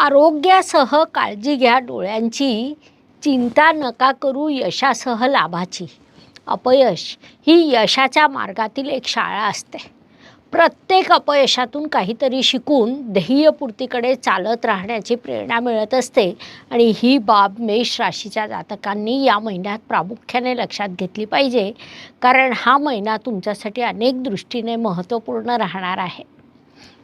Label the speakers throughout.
Speaker 1: आरोग्यासह काळजी घ्या डोळ्यांची. चिंता नका करू यशासह लाभाची. अपयश ही यशाच्या मार्गातील एक शाळा असते. प्रत्येक अपयशातून काहीतरी शिकून ध्येयपूर्तीकडे चालत राहण्याची प्रेरणा मिळत असते आणि ही बाब मेष राशीच्या जातकांनी या महिन्यात प्रामुख्याने लक्षात घेतली पाहिजे. कारण हा महिना तुमच्यासाठी अनेक दृष्टीने महत्त्वपूर्ण राहणार आहे.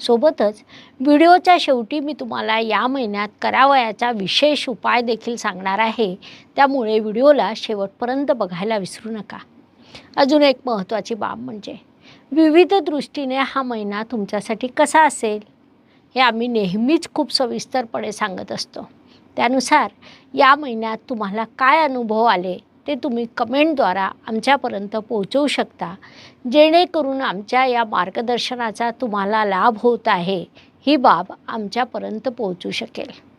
Speaker 1: सोबतच व्हिडिओच्या शेवटी मी तुम्हाला या महिन्यात करावयाचा विशेष उपाय देखील सांगणार आहे. त्यामुळे व्हिडिओला शेवटपर्यंत बघायला विसरू नका. अजून एक महत्त्वाची बाब म्हणजे विविध दृष्टीने हा महिना तुमच्यासाठी कसा असेल? हे आम्ही नेहमीच खूप सविस्तरपणे सांगत असतो. त्यानुसार या महिन्यात तुम्हाला काय अनुभव आले? ते तुम्ही कमेंटद्वारा आमच्यापर्यंत पोहोचवू शकता. जेणेकरून आमच्या या मार्गदर्शनाचा तुम्हाला लाभ होत आहे. ही बाब आमच्यापर्यंत पोहोचू शकेल.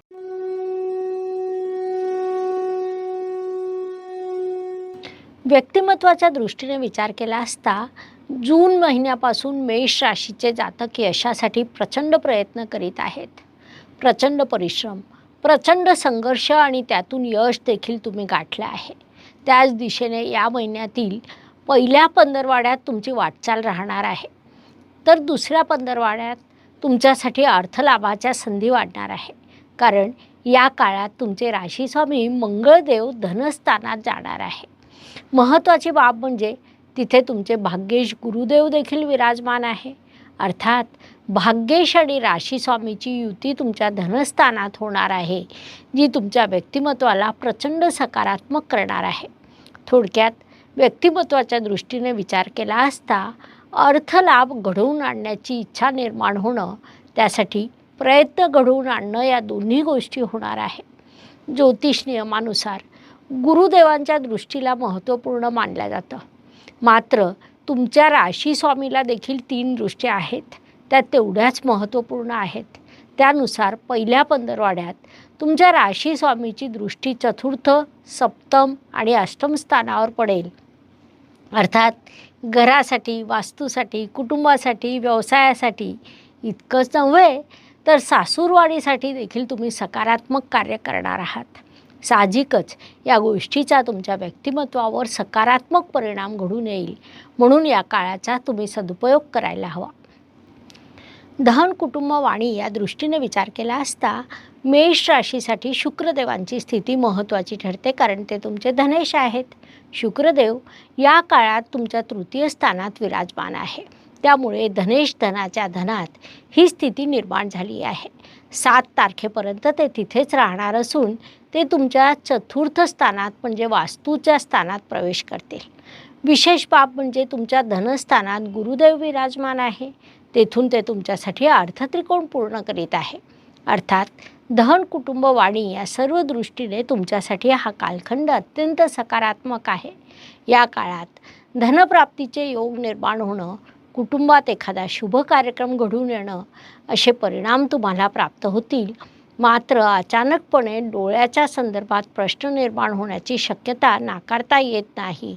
Speaker 1: व्यक्तिमत्वाच्या दृष्टीने विचार केला असता जून महिन्यापासून मेष राशीचे जातक यशासाठी प्रचंड प्रयत्न करीत आहेत. प्रचंड परिश्रम प्रचंड संघर्ष आणि त्यातून यश देखील तुम्ही गाठलं आहे. त्याच दिशेने या महिन्यातील पहिल्या पंधरवाड्यात तुमची वाटचाल राहणार आहे. तर दुसऱ्या पंधरवाड्यात तुमच्यासाठी अर्थलाभाच्या संधी वाढणार आहे. कारण या काळात तुमचे राशीस्वामी मंगळदेव धनस्थानात जाणार आहे. महत्त्वाची बाब म्हणजे तिथे तुमचे भाग्येश गुरुदेव देखील विराजमान आहे. अर्थात भाग्येश आणि राशीस्वामीची युती तुमच्या धनस्थानात होणार आहे जी तुमच्या व्यक्तिमत्वाला प्रचंड सकारात्मक करणार आहे. थोडक्यात व्यक्तिमत्वाच्या दृष्टीने विचार केला असता अर्थलाभ घडवून आणण्याची इच्छा निर्माण होणं त्यासाठी प्रयत्न घडवून आणणं या दोन्ही गोष्टी होणार आहे. ज्योतिष नियमानुसार गुरुदेवांच्या दृष्टीला महत्त्वपूर्ण मानलं जातं. मात्र तुमच्या राशी स्वामीला देखील तीन दृष्ट्या आहेत. त्या तेवढ्याच महत्त्वपूर्ण आहेत. त्यानुसार पहिल्या पंधरवाड्यात तुमच्या राशीस्वामीची दृष्टी चतुर्थ सप्तम आणि अष्टम स्थानावर पडेल. अर्थात घरासाठी वास्तूसाठी कुटुंबासाठी व्यवसायासाठी इतकंच नव्हे तर सासूरवाडीसाठी देखील तुम्ही सकारात्मक कार्य करणार आहात. साहजिकच या गोष्टीचा तुमच्या व्यक्तिमत्वावर सकारात्मक परिणाम घडून येईल. म्हणून या काळाचा तुम्ही सदुपयोग करायला हवा. धन कुटुंब वाणी या दृष्टीने विचार केला असता मेष राशीसाठी शुक्रदेवांची स्थिती महत्त्वाची ठरते कारण ते तुमचे धनेश आहेत. शुक्रदेव या काळात तुमच्या तृतीय स्थानात विराजमान आहे. त्यामुळे धनेश धनाच्या धनात ही स्थिती निर्माण झाली आहे. सात तारखेपर्यंत ते तिथेच राहणार असून ते तुमच्या चतुर्थ स्थानात म्हणजे वास्तूच्या स्थानात प्रवेश करतील. विशेष बाब म्हणजे तुमच्या धनस्थानात गुरुदेव विराजमान आहे. तेथून ते तुमच्यासाठी अर्थत्रिकोण पूर्ण करीत आहे. अर्थात दहन कुटुंब वाणी या सर्व दृष्टीने तुमच्यासाठी हा कालखंड अत्यंत सकारात्मक आहे. या काळात धनप्राप्तीचे योग निर्माण होणं कुटुंबात एखादा शुभ कार्यक्रम घडून येणं असे परिणाम तुम्हाला प्राप्त होतील. मात्र अचानकपणे डोळ्याच्या संदर्भात प्रश्न निर्माण होण्याची शक्यता नाकारता येत नाही.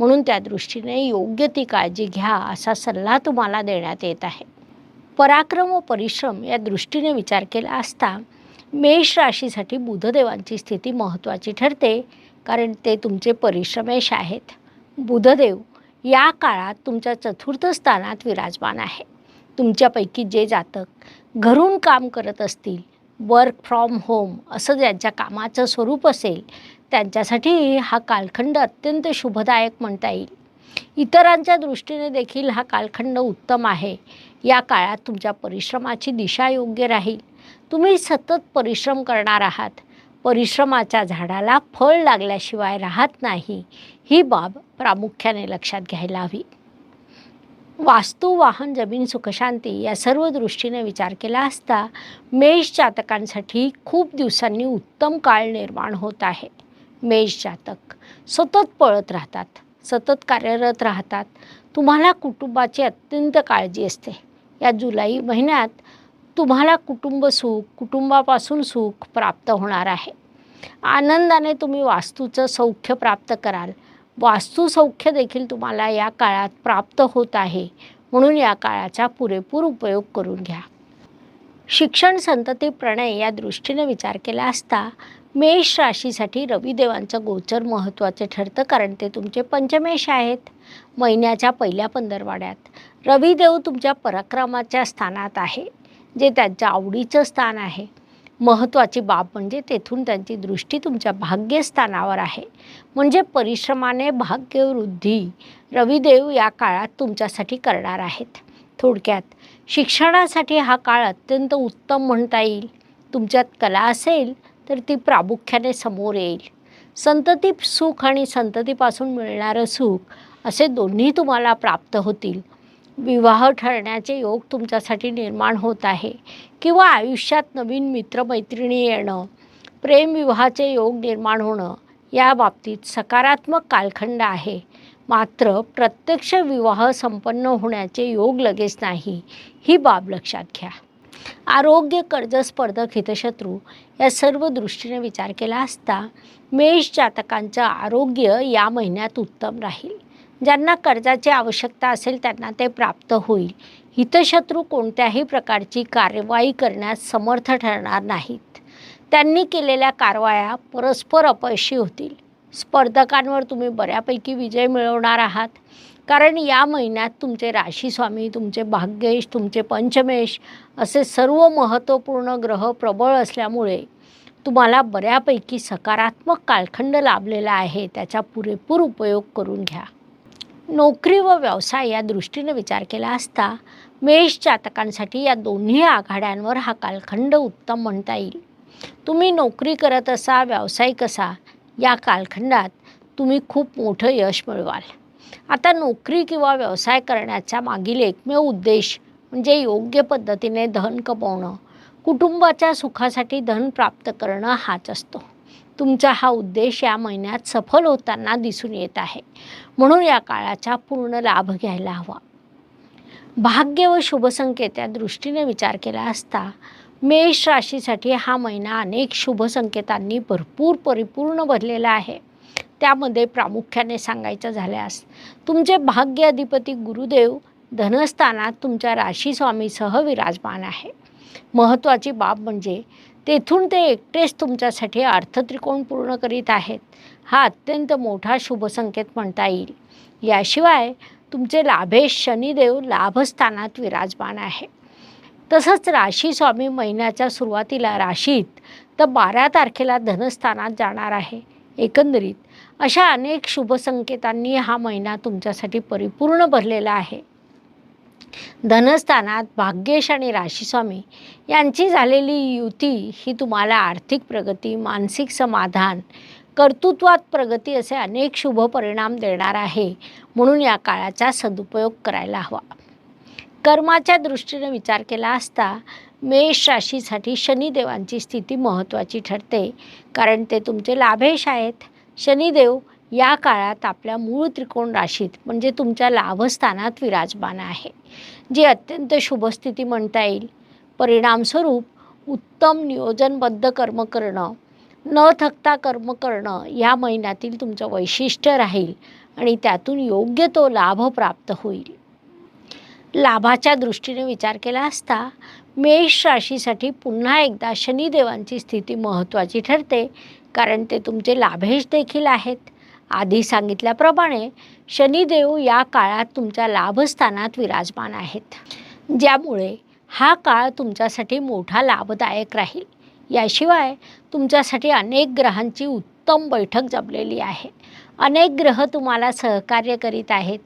Speaker 1: म्हणून त्या दृष्टीने योग्य ती काळजी घ्या असा सल्ला तुम्हाला देण्यात येत आहे. पराक्रम व परिश्रम या दृष्टीने विचार केला असता मेष राशीसाठी बुधदेवांची स्थिती महत्त्वाची ठरते कारण ते तुमचे परिश्रमेश आहेत. बुधदेव या काळात तुमच्या चतुर्थ स्थानात विराजमान आहे. तुमच्यापैकी जे जातक घरून काम करत असतील वर्क फ्रॉम होम असं ज्यांच्या कामाचं स्वरूप असेल त्यांच्यासाठी हा कालखंड अत्यंत शुभदायक म्हणता येईल. इतरांच्या दृष्टीने देखील हा कालखंड उत्तम आहे. या काळात तुमच्या परिश्रमाची दिशा योग्य राहील. तुम्ही सतत परिश्रम करणार आहात. परिश्रमाच्या झाडाला फळ लागल्याशिवाय राहत नाही. ही बाब प्रामुख्याने लक्षात घ्यायला हवी. वास्तू वाहन जमीन सुखशांती या सर्व दृष्टीने विचार केला असता मेष जातकांसाठी खूप दिवसांनी उत्तम काळ निर्माण होत आहे. मेष जातक सतत पळत राहतात सतत कार्यरत राहतात. तुम्हाला कुटुंबाची अत्यंत काळजी असते. या जुलै महिन्यात तुम्हाला कुटुंब सुख कुटुंबापासून सुख प्राप्त होणार आहे. आनंदाने तुम्ही वास्तूचं सौख्य प्राप्त कराल. वास्तू सौख्य देखील तुम्हाला या काळात प्राप्त होत आहे. म्हणून या काळाचा पुरेपूर उपयोग करून घ्या. शिक्षण संतती प्रणय या दृष्टीने विचार केला असता मेष राशीसाठी रविदेवांचं गोचर महत्त्वाचे ठरतं कारण ते तुमचे पंचमेश आहेत. महिन्याच्या पहिल्या पंधरवाड्यात. रविदेव तुमच्या पराक्रमाच्या स्थानात आहे जे त्यांच्या आवडीचं स्थान आहे. महत्त्वाची बाब म्हणजे तेथून त्यांची दृष्टी तुमच्या भाग्यस्थानावर आहे. म्हणजे परिश्रमाने भाग्यवृद्धी रविदेव या काळात तुमच्यासाठी करणार आहेत. थोडक्यात शिक्षणासाठी हा काळ अत्यंत उत्तम म्हणता येईल. तुमच्यात कला असेल तर ती प्रामुख्याने समोर येईल. संतती सुख आणि संततीपासून मिळणारं सुख असे दोन्ही तुम्हाला प्राप्त होतील. विवाह ठरण्याचे योग तुमच्यासाठी निर्माण होत आहे. किंवा आयुष्यात नवीन मित्रमैत्रिणी येणं प्रेमविवाहाचे योग निर्माण होणं या बाबतीत सकारात्मक कालखंड आहे. मात्र प्रत्यक्ष विवाह संपन्न होण्याचे योग लगेच नाही ही बाब लक्षात घ्या. आरोग्य कर्ज स्पर्धक हितशत्रू या सर्व दृष्टीने विचार केला असता मेष जातकांचं आरोग्य या महिन्यात उत्तम राहील. ज्यांना कर्जाची आवश्यकता असेल त्यांना ते प्राप्त होईल. हितशत्रू कोणत्याही प्रकारची कारवाई करण्यास समर्थ ठरणार नाहीत. त्यांनी केलेल्या कारवाया परस्पर अपयशी होतील. स्पर्धकांवर तुम्ही बऱ्यापैकी विजय मिळवणार आहात. कारण या महिन्यात तुमचे राशीस्वामी तुमचे भाग्येश तुमचे पंचमेश असे सर्व महत्त्वपूर्ण ग्रह प्रबळ असल्यामुळे तुम्हाला बऱ्यापैकी सकारात्मक कालखंड लाभलेला आहे. त्याचा पुरेपूर उपयोग करून घ्या. नोकरी व व्यवसाय या दृष्टीने विचार केला असता मेष जातकांसाठी या दोन्ही आघाड्यांवर हा कालखंड उत्तम म्हणता येईल. तुम्ही नोकरी करत असा व्यावसायिक असा या कालखंडात तुम्ही खूप मोठं यश मिळवाल. आता नोकरी किंवा व्यवसाय करण्याचा मागील एकमेव उद्देश म्हणजे योग्य पद्धतीने धन कमवणं. कुटुंबाच्या सुखासाठी धन प्राप्त करणं हाच असतो. तुमचा हा उद्देश या महिन्यात सफल होताना दिसून येत आहे. म्हणून या काळाचा पूर्ण लाभ घ्यायला हवा. भाग्य व शुभसंकेत या दृष्टीने विचार केला असता मेष राशीसाठी हा महिना अनेक शुभ संकेतांनी भरपूर परिपूर्ण भरलेला आहे. त्यामध्ये प्रामुख्याने सांगायचं झाल्यास तुमचे भाग्य अधिपती गुरुदेव धनस्थानात तुमच्या राशीस्वामीसह विराजमान आहे. महत्त्वाची बाब म्हणजे तेथून ते एकटेच तुमच्यासाठी अर्थत्रिकोण पूर्ण करीत आहेत. हा अत्यंत मोठा शुभसंकेत म्हणता येईल. याशिवाय तुमचे लाभेश शनिदेव लाभस्थानात विराजमान आहे. तसंच राशी स्वामी महिन्याच्या सुरुवातीला राशीत तर बारा तारखेला धनस्थानात जाणार आहे. एकंदरीत अशा अनेक शुभसंकेतांनी हा महिना तुमच्यासाठी परिपूर्ण भरलेला आहे. धनस्थानात भाग्येश आणि राशीस्वामी यांची झालेली युती ही तुम्हाला आर्थिक प्रगती मानसिक समाधान कर्तृत्वात प्रगती असे अनेक शुभ परिणाम देणार आहे म्हणून या काळाचा सदुपयोग करायला हवा. कर्माच्या दृष्टीने विचार केला असता मेष राशीसाठी शनिदेवांची स्थिती महत्त्वाची ठरते. कारण ते तुमचे लाभेश आहेत. शनिदेव या काळात आपल्या मूळ त्रिकोण राशीत म्हणजे तुमच्या लाभस्थानात विराजमान आहे. जी अत्यंत शुभस्थिती म्हणता येईल. परिणामस्वरूप उत्तम नियोजनबद्ध कर्म करणं न थकता कर्म करणं या महिन्यातील तुमचं वैशिष्ट्य राहील आणि त्यातून योग्य तो लाभ प्राप्त होईल. लाभाच्या दृष्टीने विचार केला असता मेष राशीसाठी पुन्हा एकदा शनिदेवांची स्थिती महत्त्वाची ठरते कारण ते तुमचे लाभेश देखील आहेत. आधी सांगितल्याप्रमाणे शनिदेव या काळात तुमच्या लाभस्थानात विराजमान आहेत. ज्यामुळे हा काळ तुमच्यासाठी मोठा लाभदायक राहील. याशिवाय तुमच्यासाठी अनेक ग्रहांची उत्तम बैठक जमलेली आहे. अनेक ग्रह तुम्हाला सहकार्य करीत आहेत.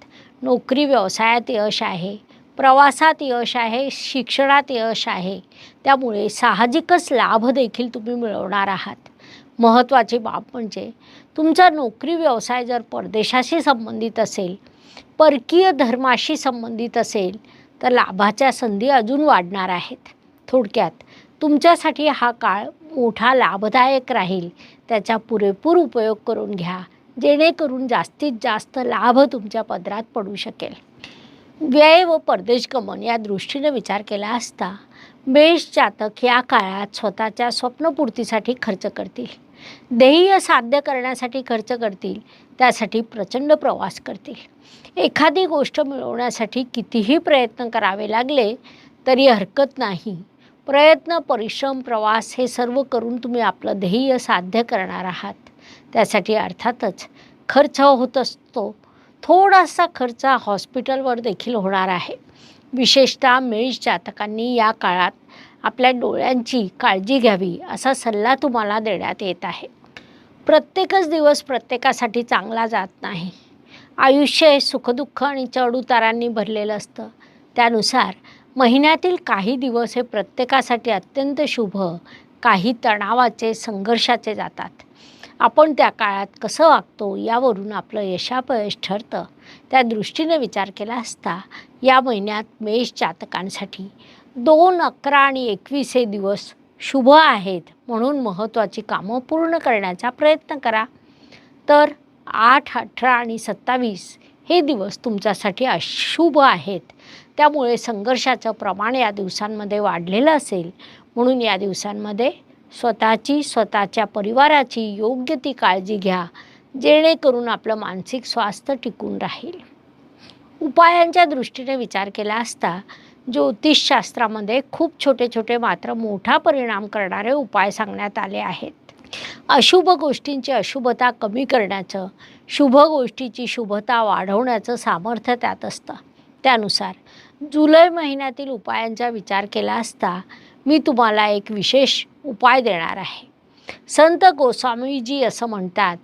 Speaker 1: नोकरी व्यवसायात यश आहे. प्रवासात यश आहे शिक्षणात यश आहे. त्यामुळे साहजिकच लाभ देखील तुम्ही मिळवणार आहात. महत्त्वाची बाब म्हणजे तुमचा नोकरी व्यवसाय जर परदेशाशी संबंधित असेल परकीय धर्माशी संबंधित असेल तर लाभाच्या संधी अजून वाढणार आहेत. थोडक्यात तुमच्यासाठी हा काळ मोठा लाभदायक राहील. त्याचा पुरेपूर उपयोग करून घ्या जेणेकरून जास्तीत जास्त लाभ तुमच्या पदरात पडू शकेल. व्यय व परदेश गमन या दृष्टीने विचार केला असता मेष जातक या काळात स्वतःच्या स्वप्नपूर्तीसाठी खर्च करतील. ध्येय साध्य करण्यासाठी खर्च करतील त्यासाठी प्रचंड प्रवास करतील. एखादी गोष्ट मिळवण्यासाठी कितीही प्रयत्न करावे लागले तरी हरकत नाही. प्रयत्न परिश्रम प्रवास हे सर्व करून तुम्ही आपलं ध्येय साध्य करणार आहात. त्यासाठी अर्थातच खर्च होत असतो थोडासा खर्च हॉस्पिटलवर देखील होणार आहे. विशेषतः मेष जातकांनी या काळात आपल्या डोळ्यांची काळजी घ्यावी असा सल्ला तुम्हाला देण्यात येत आहे. प्रत्येकच दिवस प्रत्येकासाठी चांगला जात नाही. आयुष्य हे सुखदुःख आणि चढउतारांनी भरलेलं असतं. त्यानुसार महिन्यातील काही दिवस हे प्रत्येकासाठी अत्यंत शुभ काही तणावाचे संघर्षाचे जातात. आपण त्या काळात कसं वागतो यावरून आपलं यशापयश ठरतं. त्या दृष्टीने विचार केला असता या महिन्यात मेष जातकांसाठी दोन अकरा आणि एकवीस हे दिवस शुभ आहेत म्हणून महत्त्वाची कामं पूर्ण करण्याचा प्रयत्न करा. तर आठ अठरा आणि सत्तावीस हे दिवस तुमच्यासाठी अशुभ आहेत. त्यामुळे संघर्षाचं प्रमाण या दिवसांमध्ये वाढलेलं असेल. म्हणून या दिवसांमध्ये स्वतःची स्वतःच्या परिवाराची योग्य ती काळजी घ्या जेणेकरून आपलं मानसिक स्वास्थ्य टिकून राहील. उपायांच्या दृष्टीने विचार केला असता ज्योतिषशास्त्रामध्ये खूप छोटे छोटे मात्र मोठा परिणाम करणारे उपाय सांगण्यात आले आहेत. अशुभ गोष्टींची अशुभता कमी करण्याचं शुभ गोष्टीची शुभता वाढवण्याचं सामर्थ्य त्यात असतं. त्यानुसार जुलै महिन्यातील उपायांचा विचार केला असता मी तुम्हाला एक विशेष उपाय देणार आहे. संत गोस्वामीजी असं म्हणतात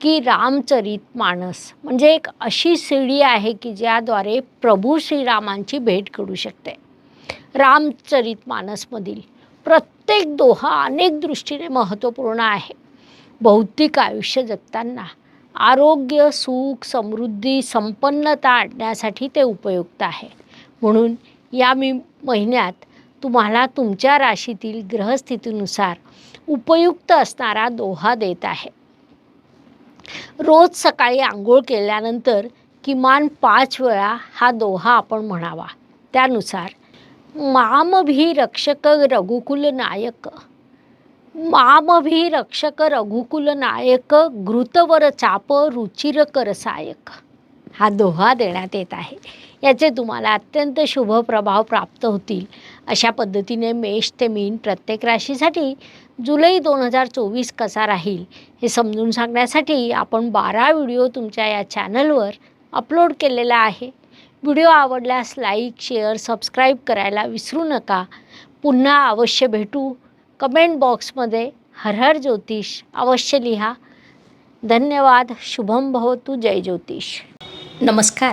Speaker 1: की रामचरित मानस म्हणजे एक अशी सीडी आहे की ज्याद्वारे प्रभू श्रीरामांची भेट घडू शकते. रामचरित मानसमधील प्रत्येक दोहा अनेक दृष्टीने महत्त्वपूर्ण आहे. भौतिक आयुष्य जगताना आरोग्य सुख समृद्धी संपन्नता आणण्यासाठी ते उपयुक्त आहे. म्हणून या मी महिन्यात तुम्हाला तुमच्या राशीतील ग्रहस्थितीनुसार उपयुक्त असणारा दोहा देत आहे. रोज सकाळी आंघोळ केल्यानंतर किमान पाच वेळा हा दोहा आपण म्हणावा. त्यानुसार मामभी रक्षक रघुकुल नायक मामभी रक्षक रघुकुल नायक घृतवर चाप रुचिर करसायक हा दोहा देण्यात येत आहे. याचे तुम्हाला अत्यंत शुभ प्रभाव प्राप्त होतील. अशा पद्धतीने मेष ते मीन प्रत्येक राशीसाठी जुलै दोन हजार चोवीस कसा राहील हे समजून सांगण्यासाठी आपण बारा व्हिडिओ तुमच्या या चॅनलवर अपलोड केलेला आहे. व्हिडिओ आवडल्यास लाईक शेअर सबस्क्राईब करायला विसरू नका. पुन्हा अवश्य भेटू. कमेंट बॉक्समध्ये हर हर ज्योतिष अवश्य लिहा. धन्यवाद. शुभम भवतु. जय ज्योतिष. नमस्कार.